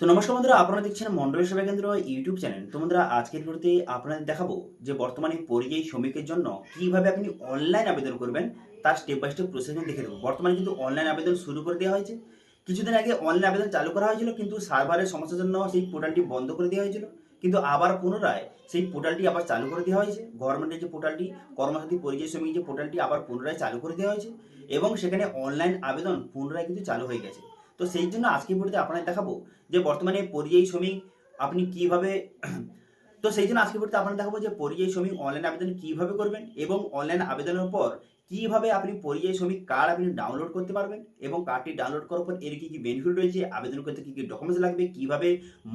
তো নমস্কার বন্ধুরা, আপনারা দেখছেন মন্ডল সেবা কেন্দ্র ইউটিউব চ্যানেল। তো বন্ধুরা, আজকের ভিডিওতে আপনাদের দেখাবো যে বর্তমানে পরিযায়ী শ্রমিকের জন্য কীভাবে আপনি অনলাইন আবেদন করবেন তার স্টেপ বাই স্টেপ প্রসেস দেখে দেবো বর্তমানে কিন্তু অনলাইন আবেদন শুরু করে দেওয়া হয়েছে। কিছুদিন আগে অনলাইন আবেদন চালু করা হয়েছিল, কিন্তু সার্ভারের সমস্যার জন্য সেই পোর্টালটি বন্ধ করে দেওয়া হয়েছিল। কিন্তু আবার পুনরায় সেই পোর্টালটি আবার চালু করে দেওয়া হয়েছে। গভর্নমেন্টের যে পোর্টালটি, কর্মসাথী পরিযায়ী শ্রমিক যে পোর্টালটি আবার পুনরায় চালু করে দেওয়া হয়েছে। এবং সেখানে অনলাইন আবেদন পুনরায় কিন্তু চালু হয়ে গেছে। তো সেই জন্য আজকের ভিডিওতে আপনাদের দেখাবো যে বর্তমানে পরিযায়ী শ্রমিক আপনি কীভাবে তো সেই জন্য আজকে ভিডিওতে আপনাদের দেখাবো যে পরিযায়ী শ্রমিক অনলাইন আবেদন কীভাবে করবেন এবং অনলাইন আবেদনের পর কীভাবে আপনি পরিযায়ী শ্রমিক কার্ড আপনি ডাউনলোড করতে পারবেন এবং কার্ডটি ডাউনলোড করার পর এর কি কি বেনিফিট রয়েছে, আবেদন করতে কি কি ডকুমেন্টস লাগবে, কীভাবে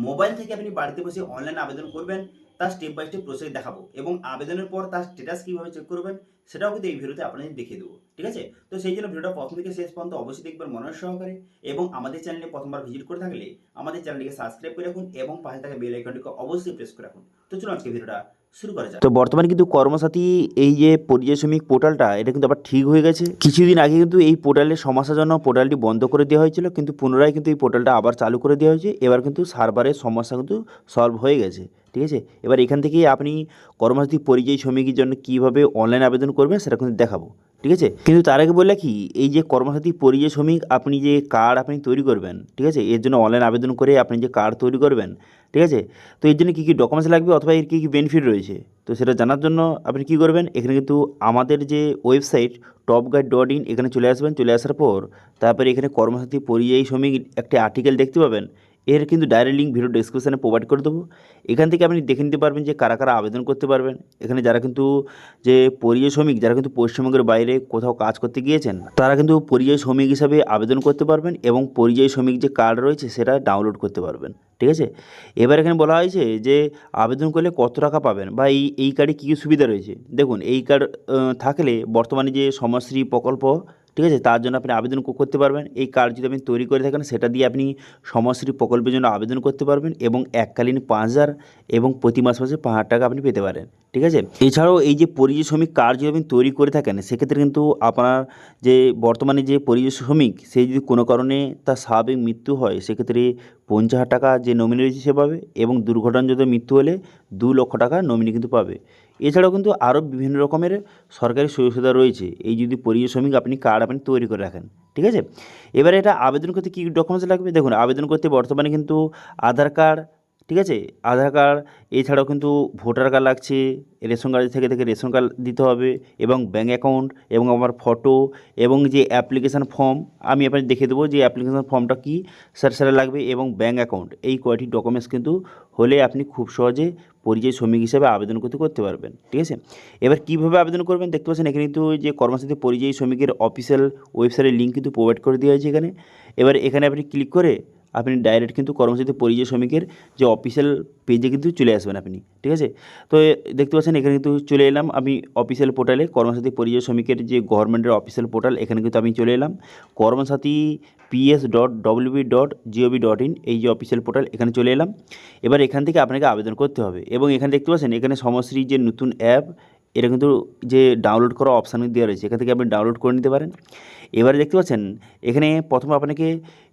মোবাইল থেকে আপনি বাড়িতে বসে অনলাইন আবেদন করবেন তার স্টেপ বাই স্টেপ প্রসেস দেখাবো এবং আবেদনের পর তার স্ট্যাটাস কীভাবে চেক করবেন সেটাও কিন্তু এই ভিডিওতে আপনাদের দেখিয়ে দেবো, ঠিক আছে? তো সেই জন্য ভিডিওটা প্রথম থেকে শেষ পর্যন্ত অবশ্যই দেখবেন মনোযোগ সহকারে এবং আমাদের চ্যানেলে প্রথমবার ভিজিট করে থাকলে আমাদের চ্যানেলটিকে সাবস্ক্রাইব করে রাখুন এবং পাশে থাকা বেল আইকনটিকে অবশ্যই প্রেস করে রাখুন। তো চলুন আজকে ভিডিওটা শুরু করা যাক। তো বর্তমানে কিন্তু কর্মসাথী এই যে পরিযায়ী শ্রমিক পোর্টালটা, এটা কিন্তু আবার ঠিক হয়ে গেছে। কিছুদিন আগে কিন্তু এই পোর্টালের সমস্যার জন্য পোর্টালটি বন্ধ করে দেওয়া হয়েছিল, কিন্তু পুনরায় কিন্তু এই পোর্টালটা আবার চালু করে দেওয়া হয়েছে। এবার কিন্তু সার্ভারের সমস্যা কিন্তু সলভ হয়ে গেছে। ঠিক আছে? এবার এখান থেকে আপনি কর্মসাথী পরিযায়ী শ্রমিকের জন্য কীভাবে অনলাইন আবেদন করবেন সেটা কিন্তু দেখাবো, ঠিক আছে? কিন্তু তার আগে বললে কি এই যে কর্মসাথী পরিযায়ী শ্রমিক, আপনি যে কার্ড আপনি তৈরি করবেন, ঠিক আছে? এর জন্য অনলাইন আবেদন করে আপনি যে কার্ড তৈরি করবেন, ঠিক আছে? তো এর জন্য কী কী ডকুমেন্টস লাগবে অথবা এর কী কী বেনিফিট রয়েছে? তো সেটা জানার জন্য আপনি কী করবেন, এখানে কিন্তু আমাদের যে website top guide dot in এখানে চলে আসবেন, চলে আসার পর তারপরে এখানে কর্মসাথী পরিযায়ী শ্রমিক একটি আর্টিকেল দেখতে পাবেন। এর কিন্তু ডাইরেক্ট লিঙ্ক ভিডিও ডিসক্রিপশানে প্রোভাইড করে দেবো। এখান থেকে আপনি দেখে নিতে পারবেন যে কারা কারা আবেদন করতে পারবেন। এখানে যারা কিন্তু যে পরিযায়ী শ্রমিক, যারা কিন্তু পশ্চিমবঙ্গের বাইরে কোথাও কাজ করতে গিয়েছেন, তারা কিন্তু পরিযায়ী শ্রমিক হিসাবে আবেদন করতে পারবেন এবং পরিযায়ী শ্রমিক যে কার্ড রয়েছে সেটা ডাউনলোড করতে পারবেন। ঠিক আছে? এবার এখানে বলা হয়েছে যে আবেদন করলে কত টাকা পাবেন? বা এই এই কার্ডে কী কী সুবিধা রয়েছে? দেখুন, এই কার্ড থাকলে বর্তমানে যে সমাজশ্রী প্রকল্প ঠিক আছে? তার জন্য আপনি আবেদন করতে পারবেন। এই কার্ড যদি আপনি তৈরি করে থাকেন, সেটা দিয়ে আপনি সমাজশ্রী প্রকল্পের জন্য আবেদন করতে পারবেন এবং এককালীন পাঁচ হাজার এবং প্রতি মাস মাসে পাঁচ হাজার টাকা আপনি পেতে পারেন। ঠিক আছে? এছাড়াও এই যে পরিযায়ী শ্রমিক কার্ড যদি আপনি তৈরি করে থাকেন, সেক্ষেত্রে কিন্তু আপনার যে বর্তমানে যে পরিযায়ী শ্রমিক, সে যদি কোনো কারণে তার স্বাভাবিক মৃত্যু হয়, সেক্ষেত্রে পঞ্চাশ হাজার টাকা যে নমিনি রয়েছে সে পাবে এবং দুর্ঘটনাজনিত মৃত্যু হলে দু লক্ষ টাকা নমিনি কিন্তু পাবে। এছাড়াও কিন্তু আরও বিভিন্ন রকমের সরকারি সুযোগ সুবিধা রয়েছে। এই যদি পরিযায়ী শ্রমিক আপনি কার্ড আপনি তৈরি করে রাখেন, ঠিক আছে? এবারে এটা আবেদন করতে কী ডকুমেন্টস লাগবে? দেখুন, আবেদন করতে বর্তমানে কিন্তু আধার কার্ড ঠিক আছে? আধার কার্ড এছাড়াও কিন্তু ভোটার কার্ড লাগছে, রেশন কার্ড থেকে থেকে রেশন কার্ড দিতে হবে, এবং ব্যাঙ্ক অ্যাকাউন্ট এবং আমার ফটো এবং যে অ্যাপ্লিকেশান ফর্ম আমি আপনাকে দেখে দেবো যে অ্যাপ্লিকেশান ফর্মটা কী স্যার সেটা লাগবে, এবং ব্যাঙ্ক অ্যাকাউন্ট এই কয়টি ডকুমেন্টস কিন্তু হলে আপনি খুব সহজে পরিযায়ী শ্রমিক হিসাবে আবেদন করতে করতে পারবেন, ঠিক আছে? এবার কীভাবে আবেদন করবেন? দেখতে পাচ্ছেন এখানে কিন্তু যে কর্মসাথী পরিযায়ী শ্রমিকের অফিসিয়াল ওয়েবসাইটের লিঙ্ক কিন্তু প্রোভাইড করে দেওয়া হয়েছে এখানে। এবার এখানে আপনি ক্লিক করে আপনি ডাইরেক্ট কিন্তু কর্মসাথী পরিযায়ী শ্রমিকের যে অফিসিয়াল পেজে কিন্তু চলে আসবেন আপনি, ঠিক আছে? তো দেখতে পাচ্ছেন এখানে কিন্তু চলে এলাম আমি অফিসিয়াল পোর্টালে কর্মসাথী পরিযায়ী শ্রমিকের যে গভর্নমেন্টের অফিসিয়াল পোর্টাল এখানে কিন্তু আমি চলে এলাম। Karmasathi PS dot WB dot GOV dot in এই যে অফিসিয়াল পোর্টাল এখানে চলে এলাম। এবার এখান থেকে আপনাকে আবেদন করতে হবে এবং এখানে দেখতে পাচ্ছেন এখানে সমশ্রী যে নতুন অ্যাপ এটা কিন্তু যে ডাউনলোড করা অপশান দেওয়া রয়েছে, এখান থেকে আপনি ডাউনলোড করে নিতে পারেন। এবারে দেখতে পাচ্ছেন, এখানে প্রথমে আপনাকে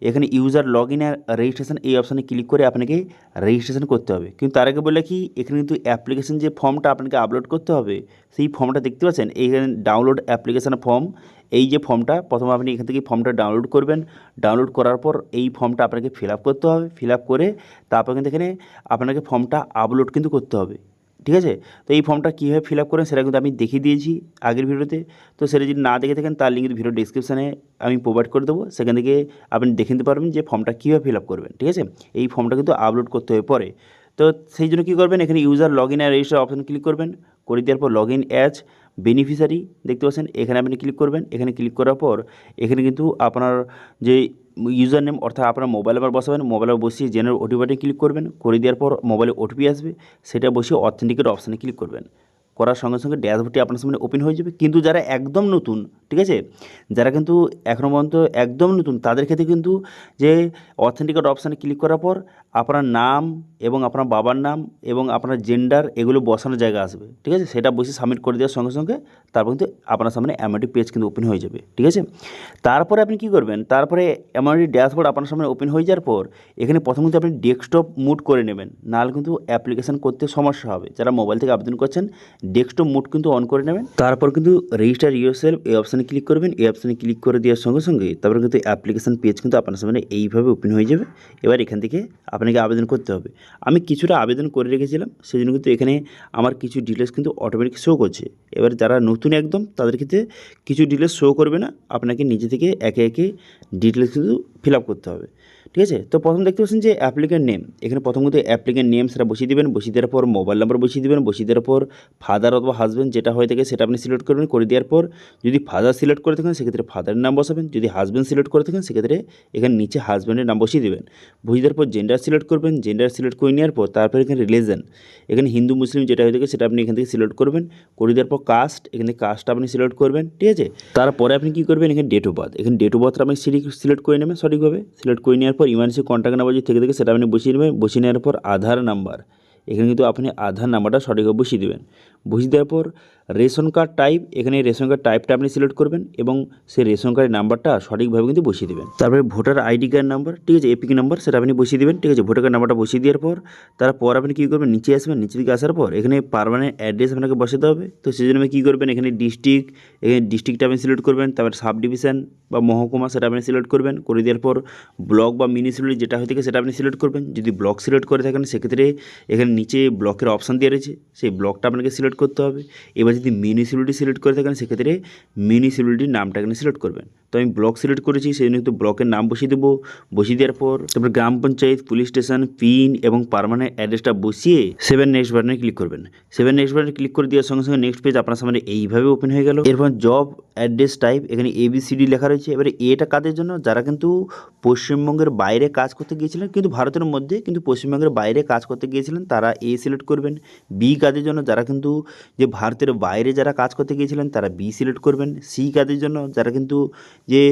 এখানে ইউজার লগ ইন আর রেজিস্ট্রেশন এই অপশানে ক্লিক করে আপনাকে রেজিস্ট্রেশন করতে হবে। কিন্তু তার আগে বললে কি এখানে কিন্তু অ্যাপ্লিকেশন যে ফর্মটা আপনাকে আপলোড করতে হবে, সেই ফর্মটা দেখতে পাচ্ছেন, এইখানে ডাউনলোড অ্যাপ্লিকেশন ফর্ম এই যে ফর্মটা প্রথমে আপনি এখান থেকে ফর্মটা ডাউনলোড করবেন। ডাউনলোড করার পর এই ফর্মটা আপনাকে ফিল করতে হবে। ফিল করে তারপর কিন্তু এখানে আপনাকে ফর্মটা আপলোড কিন্তু করতে হবে। ঠিক আছে? তো এই ফর্মটা কীভাবে ফিল আপ করেন সেটা কিন্তু আমি দেখিয়ে দিয়েছি আগের ভিডিওতে। তো সেটা যদি না দেখে থাকেন, তার লিঙ্ক কিন্তু ভিডিও ডিসক্রিপশানে আমি প্রোভাইড করে দেবো। সেখান থেকে আপনি দেখে নিতে পারবেন যে ফর্মটা কীভাবে ফিল আপ করবেন, ঠিক আছে? এই ফর্মটা কিন্তু আপলোড করতে হবে পরে। তো সেই জন্য কী করবেন? এখানে ইউজার লগ ইন আর রেজিস্টার অপশান ক্লিক করবেন। করে দেওয়ার পর লগ ইন অ্যাজ বেনিফিশিয়ারি দেখতে পাচ্ছেন, এখানে আপনি ক্লিক করবেন, এখানে ক্লিক করার পর এখানে কিন্তু আপনার যে ইউজার নেম অর্থাৎ আপনার মোবাইল নাম্বার বসাবেন মোবাইল নাম্বার বসিয়ে জেনারেল বাটনে ক্লিক করবেন, করে দেওয়ার পর মোবাইলে ওটিপি আসবে, সেটা বসিয়ে অথেন্টিকেট অপশানে ক্লিক করবেন। করার সঙ্গে সঙ্গে ড্যাশবোর্ডটি আপনার সামনে ওপেন হয়ে যাবে। কিন্তু যারা একদম নতুন ঠিক আছে? যারা কিন্তু এখনও পর্যন্ত একদম নতুন, তাদের ক্ষেত্রে কিন্তু যে অথেন্টিকেট অপশানে ক্লিক করার পর আপনার নাম এবং আপনার বাবার নাম এবং আপনার জেন্ডার এগুলো বসানোর জায়গা আসবে। ঠিক আছে? সেটা বসে সাবমিট করে দেওয়ার সঙ্গে সঙ্গে তারপর কিন্তু আপনার সামনে অ্যামাউন্টি পেজ কিন্তু ওপেন হয়ে যাবে। ঠিক আছে? তারপরে আপনি কি করবেন? তারপরে অ্যামাউন্টি ড্যাশবোর্ড আপনার সামনে ওপেন হয়ে যাওয়ার পর এখানে প্রথম কিন্তু আপনি ডেস্কটপ মুড করে নেবেন। নাহলে কিন্তু অ্যাপ্লিকেশন করতে সমস্যা হবে। যারা মোবাইল থেকে আবেদন করছেন ডেস্কটপ মুড কিন্তু অন করে নেবেন। তারপর কিন্তু রেজিস্টার ইউরসেলফ এই অপশানে ক্লিক করবেন, এই অপশানে ক্লিক করে দেওয়ার সঙ্গে সঙ্গে তারপরে কিন্তু অ্যাপ্লিকেশান পেজ কিন্তু আপনার সামনে এইভাবে ওপেন হয়ে যাবে। এবার এখান থেকে আপনাকে আবেদন করতে হবে। আমি কিছুটা আবেদন করে রেখেছিলাম সেই জন্য কিন্তু এখানে আমার কিছু ডিটেলস কিন্তু অটোমেটিক শো করছে। এবার যারা নতুন একদম, তাদের ক্ষেত্রে কিছু ডিটেলস শো করবে না, আপনাকে নিজে থেকে একে একে ডিটেলস কিন্তু ফিল করতে হবে। ঠিক আছে? তো প্রথম দেখতে পাচ্ছেন যে অ্যাপ্লিকেন্ট নেম এখানে প্রথম কিন্তু অ্যাপ্লিকেন্ট নেম সেটা বসিয়ে দেবেন, বসিয়ে দেওয়ার পর মোবাইল নাম্বার বসিয়ে দেবেন, বসিয়ে দেওয়ার পর ফাদার অথবা হাজব্যান্ড যেটা হয়ে থাকে সেটা আপনি সিলেক্ট করবেন, করে দেওয়ার পর যদি ফাদার সিলেক্ট করে থাকেন সেক্ষেত্রে ফাদারের নাম বসাবেন, যদি হাজব্যান্ড সিলেক্ট করে থাকেন সেক্ষেত্রে এখানে নিচে হাজব্যান্ডের নাম বসিয়ে দেবেন। বসিয়ে দেওয়ার পর জেন্ডার সিলেক্ট করবেন জেন্ডার সিলেক্ট করে নেওয়ার পর তারপর এখানে রিলিজন এখানে হিন্দু, মুসলিম যেটা হয়ে থাকে সেটা আপনি এখান থেকে সিলেক্ট করবেন, করে দেওয়ার পর কাস্ট এখানে কাস্টটা আপনি সিলেক্ট করবেন, ঠিক আছে? তারপরে আপনি কী করবেন? এখানে ডেট অফ বার্থ এখানে ডেট অফ বার্থটা আপনি সিলেক্ট করে নেবেন সঠিকভাবে সিলেক্ট করে নেওয়ার পর ইমার্জেন্সি কন্ট্যাক্ট নাম্বার যদি থেকে থাকে, সেটা আপনি বসিয়ে নেবেন। বসিয়ে নেওয়ার পর আধার নাম্বার এখানে কিন্তু আপনি আধার নাম্বারটা সঠিকভাবে বসিয়ে দেবেন। বসিয়ে দেওয়ার পর রেশন কার্ড টাইপ এখানে রেশন কার্ড টাইপটা আপনি সিলেক্ট করবেন এবং সেই রেশন কার্ডের নাম্বারটা সঠিকভাবে কিন্তু বসিয়ে দেবেন। তারপরে ভোটার আইডি কার্ড নাম্বার ঠিক আছে এপিক নাম্বার সেটা আপনি বসিয়ে দেবেন, ঠিক আছে, ভোটার কার্ড নাম্বারটা বসিয়ে দেওয়ার পর তারপর আপনি কী করবেন, নিচে আসবেন নিচে দিকে আসার পর এখানে পারমানেন্ট অ্যাড্রেস আপনাকে বসাতে হবে। তো সেই জন্য কী করবেন, এখানে ডিস্ট্রিক্ট এখানে ডিস্ট্রিক্টটা আপনি সিলেক্ট করবেন, তারপর সাব ডিভিশন বা মহকুমা সেটা আপনি সিলেক্ট করবেন, করে দেওয়ার পর ব্লক বা মিউনিসিপ্যালিটি যেটা হয়ে থাকে সেটা আপনি সিলেক্ট করবেন। যদি ব্লক সিলেক্ট করে থাকেন, সেক্ষেত্রে এখানে নিচে ব্লকের অপশান দেওয়া রয়েছে, সেই ব্লকটা আপনাকে সিলেক্ট করতে হবে। এবার যদি মিউনিসিপ্যালিটি সিলেক্ট করে থাকেন, সেক্ষেত্রে মিউনিসিপ্যালিটির নামটা এখানে সিলেক্ট করবেন। তো আমি ব্লক সিলেক্ট করেছি সেই জন্য কিন্তু ব্লকের নাম বসিয়ে দেবো। বসিয়ে দেওয়ার পর তারপর গ্রাম পঞ্চায়েত, পুলিশ স্টেশন, পিন এবং পারমানেন্ট অ্যাড্রেসটা বসিয়ে সেভেন নেক্সট বাটনে ক্লিক করবেন। সেভেন নেক্সট বাটনে ক্লিক করে দেওয়ার সঙ্গে সঙ্গে নেক্সট পেজ আপনার সামনে এইভাবে ওপেন হয়ে গেল। এরপর জব অ্যাড্রেস টাইপ এখানে এবিসিডি লেখা রয়েছে। এবারে এটা কাদের জন্য? যারা কিন্তু পশ্চিমবঙ্গের বাইরে কাজ করতে গিয়েছিলেন, কিন্তু ভারতের মধ্যে কিন্তু পশ্চিমবঙ্গের বাইরে কাজ করতে গিয়েছিলেন, তারা এ সিলেক্ট করবেন। বি কাদের জন্য? যারা কিন্তু যে ভারতের বাইরে যারা কাজ করতে গিয়েছিলেন, তারা বি সিলেক্ট করবেন। সি কাদের জন্য? যারা কিন্তু যে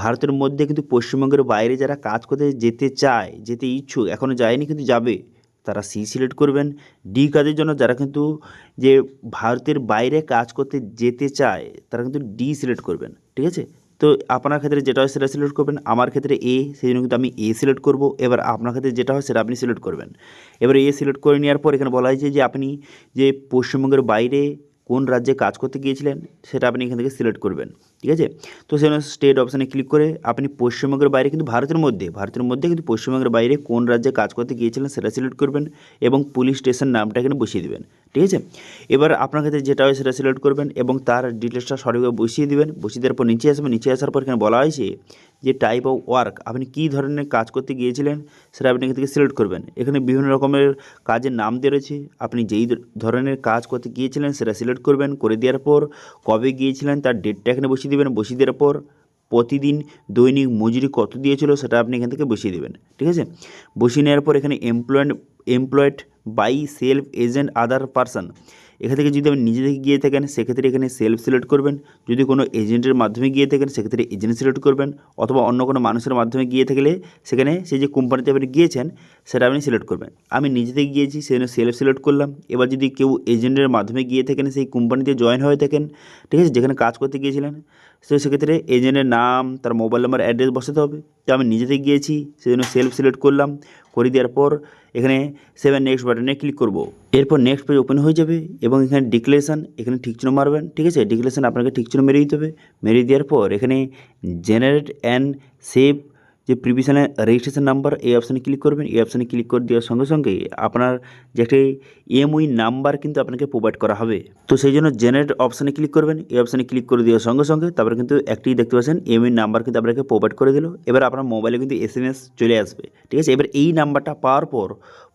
ভারতের মধ্যে কিন্তু পশ্চিমবঙ্গের বাইরে যারা কাজ করতে যেতে চায়, যেতে ইচ্ছুক এখনও যায়নি কিন্তু যাবে, তারা সি সিলেক্ট করবেন। ডি কাজের জন্য যারা কিন্তু যে ভারতের বাইরে কাজ করতে যেতে চায়, তারা কিন্তু ডি সিলেক্ট করবেন, ঠিক আছে? তো আপনার ক্ষেত্রে যেটা হয় সেটা সিলেক্ট করবেন, আমার ক্ষেত্রে এ, সেই জন্য কিন্তু আমি এ সিলেক্ট করব। এবার আপনার ক্ষেত্রে যেটা হয় সেটা আপনি সিলেক্ট করবেন। এবার এ সিলেক্ট করে নেওয়ার পর এখানে বলা হয়েছে যে আপনি যে পশ্চিমবঙ্গের বাইরে কোন রাজ্যে কাজ করতে গিয়েছিলেন, সেটা আপনি এখান থেকে সিলেক্ট করবেন। ঠিক আছে? তো সেখানে স্টেট অপশানে ক্লিক করে আপনি পশ্চিমবঙ্গের বাইরে কিন্তু ভারতের মধ্যে ভারতের মধ্যে কিন্তু পশ্চিমবঙ্গের বাইরে কোন রাজ্যে কাজ করতে গিয়েছিলেন সেটা সিলেক্ট করবেন এবং পুলিশ স্টেশন নামটা এখানে বসিয়ে দেবেন, ঠিক আছে? এবার আপনার ক্ষেত্রে যেটা হয় সেটা সিলেক্ট করবেন এবং তার ডিটেলসটা সঠিকভাবে বসিয়ে দিবেন, বসিয়ে দেওয়ার পর নিচে আসবেন, নিচে আসার পর এখানে বলা হয়েছে যে টাইপ অফ ওয়ার্ক আপনি কী ধরনের কাজ করতে গিয়েছিলেন সেটা আপনি এখান থেকে সিলেক্ট করবেন। এখানে বিভিন্ন রকমের কাজের নাম দেওয়া রয়েছে, আপনি যেই ধরনের কাজ করতে গিয়েছিলেন সেটা সিলেক্ট করবেন, করে দেওয়ার পর কবে গিয়েছিলেন তার ডেটটা এখানে বসিয়ে দেবেন, বসিয়ে দেওয়ার পর প্রতিদিন দৈনিক মজুরি কত দিয়েছিল সেটা আপনি এখান থেকে বসিয়ে দেবেন, ঠিক আছে? বসিয়ে নেওয়ার পর এখানে employed employed by self agent other person এখান থেকে যদি আপনি নিজে থেকে গিয়ে থাকেন, সেক্ষেত্রে এখানে সেলফ সিলেক্ট করবেন, যদি কোনো এজেন্টের মাধ্যমে গিয়ে থাকেন, সেক্ষেত্রে এজেন্ট সিলেক্ট করবেন, অথবা অন্য কোনো মানুষের মাধ্যমে গিয়ে থাকলে সেখানে সেই যে কোম্পানিতে আপনি গিয়েছেন, সেটা আপনি সিলেক্ট করবেন। আমি নিজে থেকে গিয়েছি সেজন্য সেলফ সিলেক্ট করলাম, এবার যদি কেউ এজেন্টের মাধ্যমে গিয়ে থাকেন, সেই কোম্পানিতে জয়েন হয়ে থাকেন, ঠিক আছে? যেখানে কাজ করতে গিয়েছিলেন তো সেক্ষেত্রে এজেন্টের নাম, তার মোবাইল নাম্বার, অ্যাড্রেস বসাতে হবে। তো আমি নিজেতে গিয়েছি, সেজন্য সেলফ সিলেক্ট করলাম। করে দেওয়ার পর এখানে সেভেন নেক্সট বাটনে ক্লিক করব। এরপর নেক্সট পেজ ওপেন হয়ে যাবে এবং এখানে ডিক্লেরেশন এখানে ঠিক চিহ্ন মারবেন, ঠিক আছে? ডিক্লেরেশন আপনাকে ঠিক চিহ্ন মেরে দিতে হবে। মেরে দেওয়ার পর এখানে জেনারেট অ্যান্ড সেভ যে প্রিভিশনে রেজিস্ট্রেশন নাম্বার এই অপশানে ক্লিক করবেন এই অপশানে ক্লিক করে দেওয়ার সঙ্গে সঙ্গে আপনার যে একটি এমউই নাম্বার কিন্তু আপনাকে প্রোভাইড করা হবে। তো সেই জন্য জেনারেট অপশানে ক্লিক করবেন এই অপশানে ক্লিক করে দেওয়ার সঙ্গে সঙ্গে তারপরে কিন্তু একটি দেখতে পাচ্ছেন এমউই নাম্বার কিন্তু আপনাকে প্রোভাইড করে দিল। এবার আপনার মোবাইলে কিন্তু এস চলে আসবে, ঠিক আছে? এবার এই নাম্বারটা পাওয়ার পর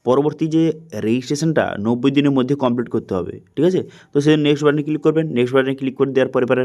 পরবর্তী যে রেজিস্ট্রেশনটা নব্বই দিনের মধ্যে কমপ্লিট করতে হবে, ঠিক আছে? তো সেই নেক্সট বাটনে ক্লিক করবেন নেক্সট বাটনে ক্লিক করে দেওয়ার পরে এবার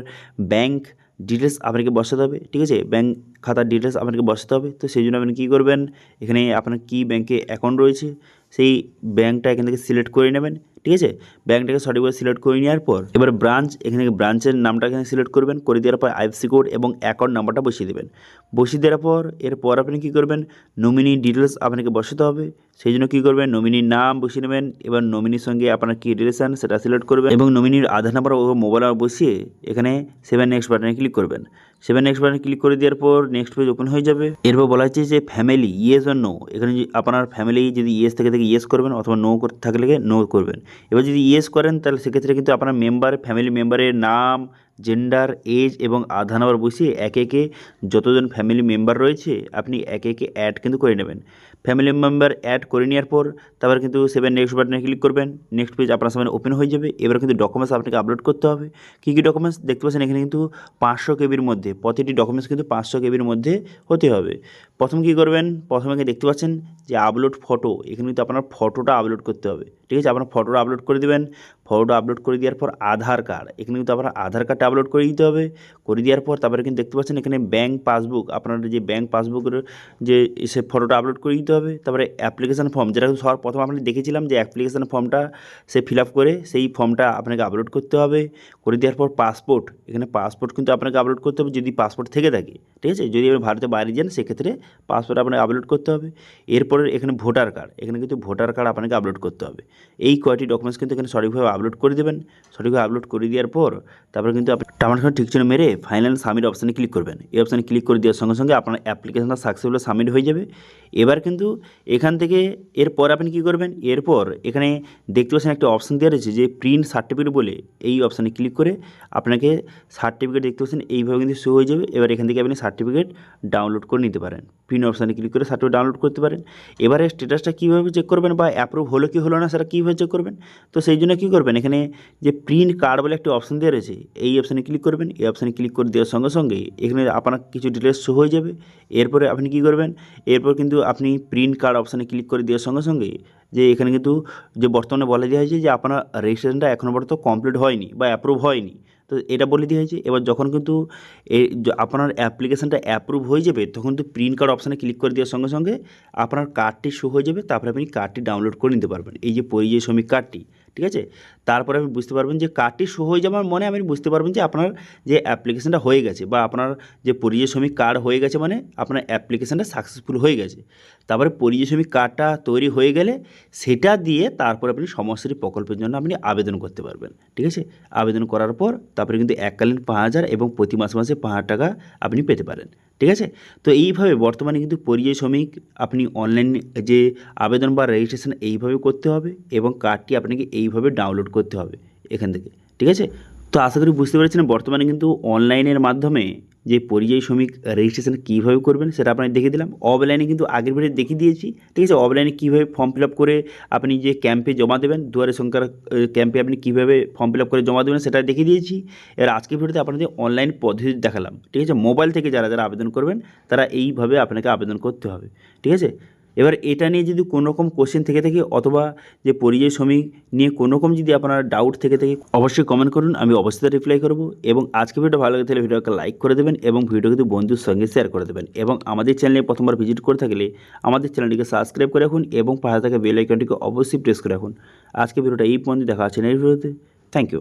ব্যাঙ্ক ডিটেলস আপনাকে বসাতে হবে, ঠিক আছে? ব্যাঙ্ক খাতার ডিটেলস আপনাকে বসাতে হবে, তো সেই জন্য আপনি কী করবেন? এখানে আপনার কী ব্যাঙ্কে অ্যাকাউন্ট রয়েছে সেই ব্যাঙ্কটা এখান থেকে সিলেক্ট করে নেবেন, ঠিক আছে? ব্যাঙ্কটাকে সঠিকভাবে সিলেক্ট করে নেওয়ার পর এবার ব্রাঞ্চ, এখানে থেকে ব্রাঞ্চের নামটা এখানে সিলেক্ট করবেন, করে দেওয়ার পর আইএফসি কোড এবং অ্যাকাউন্ট নাম্বারটা বসিয়ে দেবেন। বসিয়ে দেওয়ার পর এরপর আপনি কী করবেন? নমিনি ডিটেলস আপনাকে বসাতে হবে। সেই জন্য কী করবেন? নমিনির নাম বসিয়ে নেবেন, এবার নমিনির সঙ্গে আপনার কী রিলেশন সেটা সিলেক্ট করবেন এবং নমিনির আধার নাম্বার ও মোবাইল নাম্বার বসিয়ে এখানে সেভেন নেক্সট বাটনে ক্লিক করবেন। সেভেন নেক্সট বাটনে ক্লিক করে দেওয়ার পর নেক্সট পেজ ওপেন হয়ে যাবে। এরপর বলা হচ্ছে যে ফ্যামিলি ইয়েস আর নো এখানে আপনার ফ্যামিলি যদি ইয়েস থেকে থেকে ইয়েস করবেন অথবা নো করতে থাকলে নো করবেন। এবার যদি ইয়েস করেন, তাহলে সেক্ষেত্রে কিন্তু আপনার মেম্বার ফ্যামিলি মেম্বারের নাম জেন্ডার এজ এবং আধা নাম্বার বসিয়ে একে একে যতজন ফ্যামিলি মেম্বার রয়েছে, আপনি একে একে অ্যাড কিন্তু করে নেবেন। ফ্যামিলি মেম্বার অ্যাড করে নেওয়ার পর তারপর কিন্তু সেভেন নেক্সট বাটনে ক্লিক করবেন। নেক্সট পেজ আপনার সামনে ওপেন হয়ে যাবে। এবার কিন্তু ডকুমেন্টস আপনাকে আপলোড করতে হবে। কী কী ডকুমেন্টস দেখতে পাচ্ছেন এখানে কিন্তু পাঁচশো কেবির মধ্যে, প্রতিটি ডকুমেন্টস কিন্তু পাঁচশো কেবির মধ্যে হতে হবে। প্রথম কী করবেন? প্রথমে দেখতে পাচ্ছেন যে আপলোড ফটো এখানে কিন্তু আপনার ফটোটা আপলোড করতে হবে। ঠিক আছে, আপনার ফটোটা আপলোড করে দেবেন। ফটোটা আপলোড করে দেওয়ার পর আধার কার্ড এখানে কিন্তু আপনার আধার কার্ডটা আপলোড করে দিতে হবে। করে দেওয়ার পর তারপরে কিন্তু দেখতে পাচ্ছেন এখানে ব্যাঙ্ক পাসবুক আপনার যে ব্যাঙ্ক পাসবুকের যে সে ফটোটা আপলোড করে দিতে হবে। তারপরে অ্যাপ্লিকেশান ফর্ম যেটা সবার প্রথম আপনি দেখেছিলাম যে অ্যাপ্লিকেশান ফর্মটা সে ফিল করে, সেই ফর্মটা আপনাকে আপলোড করতে হবে। করে দেওয়ার পর পাসপোর্ট এখানে পাসপোর্ট কিন্তু আপনাকে আপলোড করতে হবে যদি পাসপোর্ট থেকে থাকে। ঠিক আছে, যদি আপনি ভারতের বাইরে যান, সেক্ষেত্রে পাসপোর্ট আপনাকে আপলোড করতে হবে। এরপরে এখানে ভোটার কার্ড এখানে কিন্তু ভোটার কার্ড আপনাকে আপলোড করতে হবে। এই কয়টি ডকুমেন্টস কিন্তু এখানে সঠিকভাবে আপলোড করে দেবেন। সঠিকভাবে আপলোড করে দেওয়ার পর তারপরে কিন্তু আপনি টামার ঠিক চিহ্ন মেরে ফাইনাল সাবমিট অপশানে ক্লিক করবেন। এই অপশানে ক্লিক করে দেওয়ার সঙ্গে সঙ্গে আপনার অ্যাপ্লিকেশনটা সাকসেসফুল সাবমিট হয়ে যাবে। এবার কিন্তু এখান থেকে এরপর আপনি কী করবেন? এরপর এখানে দেখতে পাচ্ছেন একটা অপশান দেওয়া রয়েছে যে প্রিন্ট সার্টিফিকেট বলে এই অপশানে ক্লিক করে আপনাকে সার্টিফিকেট দেখতে পাচ্ছেন, এইভাবে কিন্তু শো হয়ে যাবে। এবার এখান থেকে আপনি সার্টিফিকেট ডাউনলোড করে নিতে পারেন। প্রিন্ট অপশানে ক্লিক করে সার্টিফিকেট ডাউনলোড করতে পারেন। এবারে স্ট্যাটাসটা কীভাবে চেক করবেন বা অ্যাপ্রুভ হলো কি হলো না সেটা কীভাবে চেক করবেন? তো সেই জন্য কী করবেন? এখানে যে প্রিন্ট কার্ড বলে একটা অপশান দেওয়া রয়েছে, এই অপশানে ক্লিক করবেন। এই অপশানে ক্লিক করে দেওয়ার সঙ্গে সঙ্গে এখানে আপনার কিছু ডিটেলস শো হয়ে যাবে। এরপরে আপনি কী করবেন? এরপর কিন্তু আপনি প্রিন্ট কার্ড অপশানে ক্লিক করে দেওয়ার সঙ্গে সঙ্গে যে এখানে কিন্তু যে বর্তমানে বলে দেওয়া হয়েছে যে আপনার রেজিস্ট্রেশনটা এখনও পর্যন্ত কমপ্লিট হয়নি বা অ্যাপ্রুভ হয়নি। তো এটা বলে দেওয়া হয়েছে। এবার যখন কিন্তু আপনার অ্যাপ্লিকেশানটা অ্যাপ্রুভ হয়ে যাবে, তখন কিন্তু প্রিন্ট কার্ড অপশানে ক্লিক করে দেওয়ার সঙ্গে সঙ্গে আপনার কার্ডটি শো হয়ে যাবে। তারপরে আপনি কার্ডটি ডাউনলোড করে নিতে পারবেন। এই যে পরিযায়ী শ্রমিক কার্ডটি ঠিক আছে? তারপরে আপনি বুঝতে পারবেন যে কার্ডটি শো হয়ে যাওয়ার মনে আপনি বুঝতে পারবেন যে আপনার যে অ্যাপ্লিকেশানটা হয়ে গেছে বা আপনার যে পরিযায়ী শ্রমিক কার্ড হয়ে গেছে মানে আপনার অ্যাপ্লিকেশানটা সাকসেসফুল হয়ে গেছে। তারপরে পরিযায়ী শ্রমিক কার্ডটা তৈরি হয়ে গেলে সেটা দিয়ে তারপর আপনি সমস্যাটি প্রকল্পের জন্য আপনি আবেদন করতে পারবেন। ঠিক আছে? আবেদন করার পর তারপরে কিন্তু এককালীন পাঁচ হাজার এবং প্রতি মাসে মাসে পাঁচ হাজার টাকা আপনি পেতে পারেন। ঠিক আছে? তো এইভাবে বর্তমানে কিন্তু পরিযায়ী শ্রমিক আপনি অনলাইন যে আবেদন বা রেজিস্ট্রেশন এইভাবে করতে হবে এবং কার্ডটি আপনাকে এইভাবে ডাউনলোড করতে হবে এখান থেকে। ঠিক আছে? তো আশা করি বুঝতে পেরেছেন, বর্তমানে কিন্তু অনলাইনের মাধ্যমে যে পরিযায়ী শ্রমিক রেজিস্ট্রেশন কীভাবে করবেন সেটা আপনাকে দেখে দিলাম। অফলাইনে কিন্তু আগের ভিডিও দেখিয়ে দিয়েছি। ঠিক আছে অফলাইনে কীভাবে ফর্ম ফিল করে আপনি যে ক্যাম্পে জমা দেবেন, দুয়ারে সংখ্যার ক্যাম্পে আপনি কীভাবে ফর্ম ফিল করে জমা দেবেন সেটা দেখিয়ে দিয়েছি। এর আজকের ভিডিওতে আপনাদের অনলাইন পদ্ধতি দেখালাম। ঠিক আছে মোবাইল থেকে যারা যারা আবেদন করবেন, তারা এইভাবে আপনাকে আবেদন করতে হবে। ঠিক আছে এবার এটা নিয়ে যদি কোনো রকম কোশ্চেন থেকে থাকে অথবা যে পরিযায়ী শ্রমিক নিয়ে কোনো রকম যদি আপনার ডাউট থেকে থাকে, অবশ্যই কমেন্ট করুন, আমি অবশ্যই রিপ্লাই করব। এবং আজকে ভিডিও ভালো লাগে তাহলে ভিডিওকে লাইক করে দেবেন এবং ভিডিও কিন্তু বন্ধুর সঙ্গে শেয়ার করে দেবেন। এবং আমাদের চ্যানেলে প্রথমবার ভিজিট করে থাকলে আমাদের চ্যানেলটিকে সাবস্ক্রাইব করে রাখুন এবং পাশে থাকা বেল আইকনটিকে অবশ্যই প্রেস করে রাখুন। আজকে ভিডিওটা এই পর্যন্ত, দেখা আছে নেক্সট ভিডিওতে থ্যাংক ইউ